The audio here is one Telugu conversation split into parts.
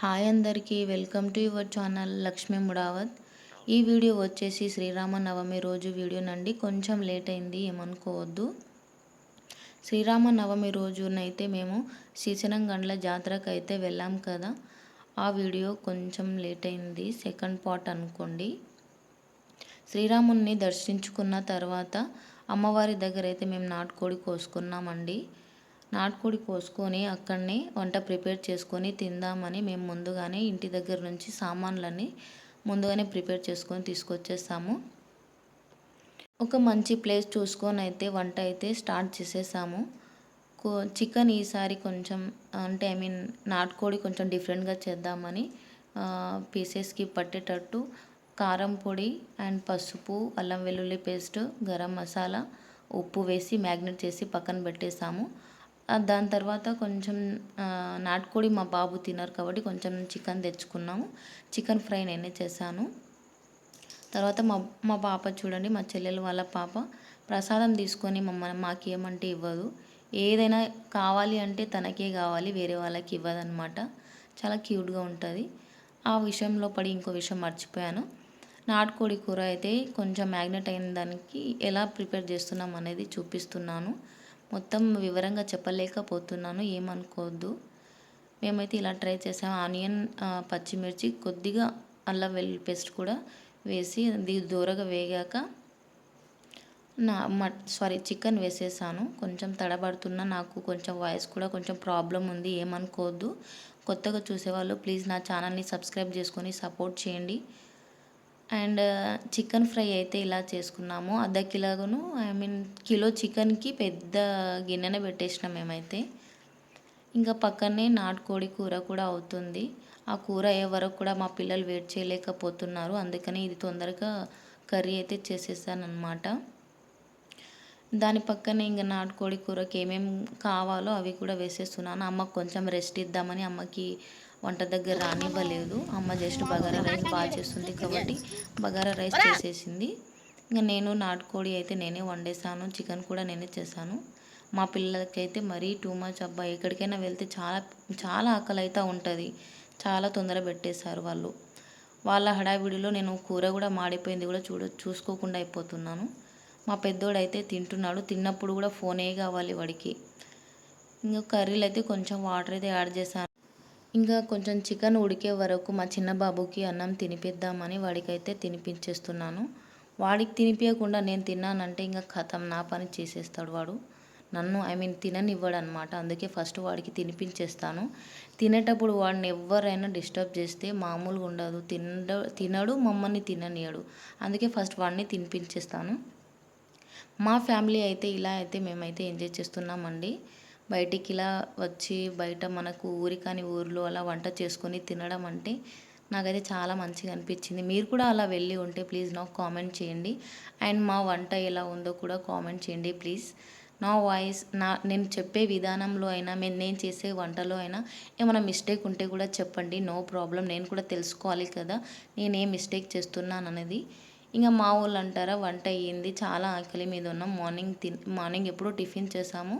హాయ్ అందరికీ welcome to your channel Lakshmi Mudavath. ఈ వీడియో వచ్చేసి శ్రీరామ నవమి రోజు వీడియోనండి కొంచెం లేట్ అయింది ఏమనుకోవద్దు. శ్రీరామ నవమి రోజునైతే మేము గండ్ల జాతరకు అయితే వెళ్ళాం కదా. ఆ వీడియో కొంచెం లేట్ అయింది సెకండ్ పార్ట్ అనుకోండి. శ్రీరాముని దర్శించుకున్న తర్వాత అమ్మవారి దగ్గర అయితే మేము నాటుకోడి కోసుకున్నామండి. నాటుకోడి కోసుకొని అక్కడనే వంట ప్రిపేర్ చేసుకొని తిందామని మేము ముందుగానే ఇంటి దగ్గర నుంచి సామాన్లన్నీ ముందుగానే ప్రిపేర్ చేసుకొని తీసుకొచ్చేసాము. ఒక మంచి ప్లేస్ చూసుకొని అయితే వంట అయితే స్టార్ట్ చేసేసాము. కో చికెన్ ఈసారి కొంచెం అంటే ఐ మీన్ నాటుకోడి కొంచెం డిఫరెంట్గా చేద్దామని పీసెస్కి పట్టేటట్టు కారం పొడి అండ్ పసుపు అల్లం వెల్లుల్లి పేస్ట్ గరం మసాలా ఉప్పు వేసి మ్యాగ్నెట్ చేసి పక్కన పెట్టేసాము. దాని తర్వాత కొంచెం నాటుకోడి మా బాబు తినరు కాబట్టి కొంచెం చికెన్ తెచ్చుకున్నాము. చికెన్ ఫ్రై నేనే చేశాను. తర్వాత మా మా పాప చూడండి మా చెల్లెలు వాళ్ళ పాప ప్రసాదం తీసుకొని మమ్మల్ని మాకు ఏమంటే ఇవ్వదు. ఏదైనా కావాలి అంటే తనకే కావాలి వేరే వాళ్ళకి ఇవ్వదనమాట చాలా క్యూట్గా ఉంటుంది. ఆ విషయంలో పడి ఇంకో విషయం మర్చిపోయాను. నాటుకోడి కూర అయితే కొంచెం మ్యాగ్నెట్ అయిన దానికి ఎలా ప్రిపేర్ చేస్తున్నాం అనేది చూపిస్తున్నాను. మొత్తం వివరంగా చెప్పలేకపోతున్నాను ఏమనుకోవద్దు. మేమైతే ఇలా ట్రై చేసాము ఆనియన్ పచ్చిమిర్చి కొద్దిగా అల్లం వెల్లుల్లి పేస్ట్ కూడా వేసి అది దూరగా వేగాక నా మట్ సారీ చికెన్ వేసేసాను. కొంచెం తడబడుతున్నా నాకు కొంచెం వాయిస్ కూడా కొంచెం ప్రాబ్లం ఉంది ఏమనుకోవద్దు. కొత్తగా చూసేవాళ్ళు ప్లీజ్ నా ఛానల్ని సబ్స్క్రైబ్ చేసుకొని సపోర్ట్ చేయండి. అండ్ చికెన్ ఫ్రై అయితే ఇలా చేసుకున్నాము. అర్ధ కిలోను ఐ మీన్ కిలో చికెన్కి పెద్ద గిన్నెనే పెట్టేసినాం మేమైతే. ఇంకా పక్కనే నాటుకోడి కూర కూడా అవుతుంది. ఆ కూర అయ్యే వరకు కూడా మా పిల్లలు వెయిట్ చేయలేకపోతున్నారు. అందుకని ఇది తొందరగా కర్రీ అయితే చేసేసానమాట దాని పక్కనే ఇంకా నాటుకోడి కూరకి ఏమేమి కావాలో అవి కూడా వేసేస్తున్నాను. అమ్మకు కొంచెం రెస్ట్ ఇద్దామని అమ్మకి వంట దగ్గర రానివ్వలేదు. అమ్మ జస్ట్ బగారా రైస్ బాగా చేస్తుంది కాబట్టి బగారా రైస్ చేసేసింది. ఇంకా నేను నాటుకోడి అయితే నేనే వండేసాను చికెన్ కూడా నేనే చేశాను. మా పిల్లలకైతే మరీ టూ మచ్ అబ్బాయి ఎక్కడికైనా వెళ్తే చాలా చాలా ఆకలి అయితే ఉంటుంది. చాలా తొందర పెట్టేశారు వాళ్ళు. వాళ్ళ హడావిడిలో నేను కూర కూడా మాడిపోయింది కూడా చూడ చూసుకోకుండా అయిపోతున్నాను. మా పెద్దోడైతే తింటున్నాడు. తిన్నప్పుడు కూడా ఫోనే కావాలి వాడికి. ఇంకా కర్రీలు అయితే కొంచెం వాటర్ అయితే యాడ్ చేశాను. ఇంకా కొంచెం చికెన్ ఉడికే వరకు మా చిన్న బాబుకి అన్నం తినిపిద్దామని వాడికైతే తినిపించేస్తున్నాను. వాడికి తినిపించకుండా నేను తిన్నానంటే ఇంకా కథం నా పని చేసేస్తాడు వాడు. నన్ను ఐ మీన్ తిననివ్వడు అనమాట అందుకే ఫస్ట్ వాడికి తినిపించేస్తాను. తినేటప్పుడు వాడిని ఎవరైనా డిస్టర్బ్ చేస్తే మామూలుగా ఉండదు. తిన తినడు మమ్మల్ని తిననియడు. అందుకే ఫస్ట్ వాడిని తినిపించేస్తాను. మా ఫ్యామిలీ అయితే ఇలా అయితే మేమైతే ఎంజాయ్ చేస్తున్నామండి. బయటికి ఇలా వచ్చి బయట మనకు ఊరి కాని ఊర్లో అలా వంట చేసుకొని తినడం అంటే నాకైతే చాలా మంచిగా అనిపించింది. మీరు కూడా అలా వెళ్ళి ఉంటే ప్లీజ్ నాకు కామెంట్ చేయండి. అండ్ మా వంట ఎలా ఉందో కూడా కామెంట్ చేయండి ప్లీజ్. నా వాయిస్ నా నేను చెప్పే విధానంలో అయినా నేను చేసే వంటలో అయినా ఏమైనా మిస్టేక్ ఉంటే కూడా చెప్పండి. No problem. నేను కూడా తెలుసుకోవాలి కదా. నేను ఏ మిస్టేక్ చేస్తున్నాను అనేది ఇంకా మా వాళ్ళు అంటారా వంట అయ్యింది చాలా ఆకలి మీద ఉన్నాం. మార్నింగ్ తిన్ మార్నింగ్ ఎప్పుడో టిఫిన్ చేసాము.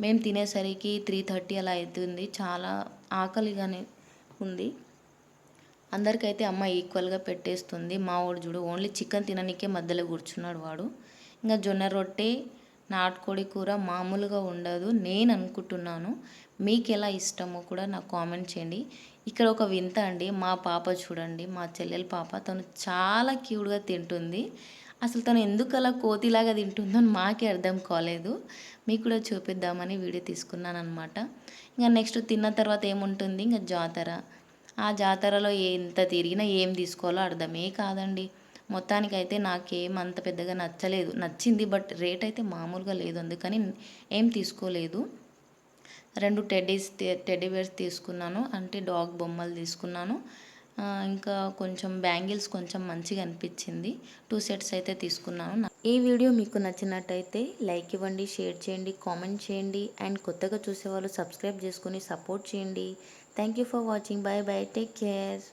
మేము తినేసరికి త్రీ థర్టీ అలా అవుతుంది. చాలా ఆకలిగానే ఉంది. అందరికైతే అమ్మ ఈక్వల్గా పెట్టేస్తుంది. మా వాడు చూడు ఓన్లీ చికెన్ తిననికే మధ్యలో కూర్చున్నాడు వాడు. ఇంకా జొన్న రొట్టె నాటుకోడి కూర మామూలుగా ఉండదు. నేను అనుకుంటున్నాను మీకు ఎలా ఇష్టమో కూడా నాకు కామెంట్ చేయండి. ఇక్కడ ఒక వింత అండి మా పాప చూడండి మా చెల్లెల పాప. తను చాలా క్యూట్గా తింటుంది. అసలు తను ఎందుకు అలా కోతిలాగా తింటుందో మాకే అర్థం కాలేదు. మీకు కూడా చూపిద్దామని వీడియో తీసుకున్నాను అనమాట ఇంకా నెక్స్ట్ తిన్న తర్వాత ఏముంటుంది? ఇంకా జాతర. ఆ జాతరలో ఎంత తిరిగినా ఏం తీసుకోవాలో అర్థమే కాదండి. మొత్తానికైతే నాకేం అంత పెద్దగా నచ్చలేదు. నచ్చింది బట్ రేట్ అయితే మామూలుగా లేదు. అందుకని ఏం తీసుకోలేదు. రెండు టెడ్డీస్ టెడ్డీ బేర్స్ తీసుకున్నాను. అంటే డాగ్ బొమ్మలు తీసుకున్నాను. ఇంకా కొంచెం బ్యాంగిల్స్ కొంచెం మంచిగా అనిపించింది. టూ సెట్స్ అయితే తీసుకున్నాను. ఈ వీడియో మీకు నచ్చినట్టయితే లైక్ ఇవ్వండి షేర్ చేయండి కామెంట్ చేయండి అండ్ కొత్తగా చూసే వాళ్ళు సబ్స్క్రైబ్ చేసుకొని సపోర్ట్ చేయండి. Thank you for watching bye bye take care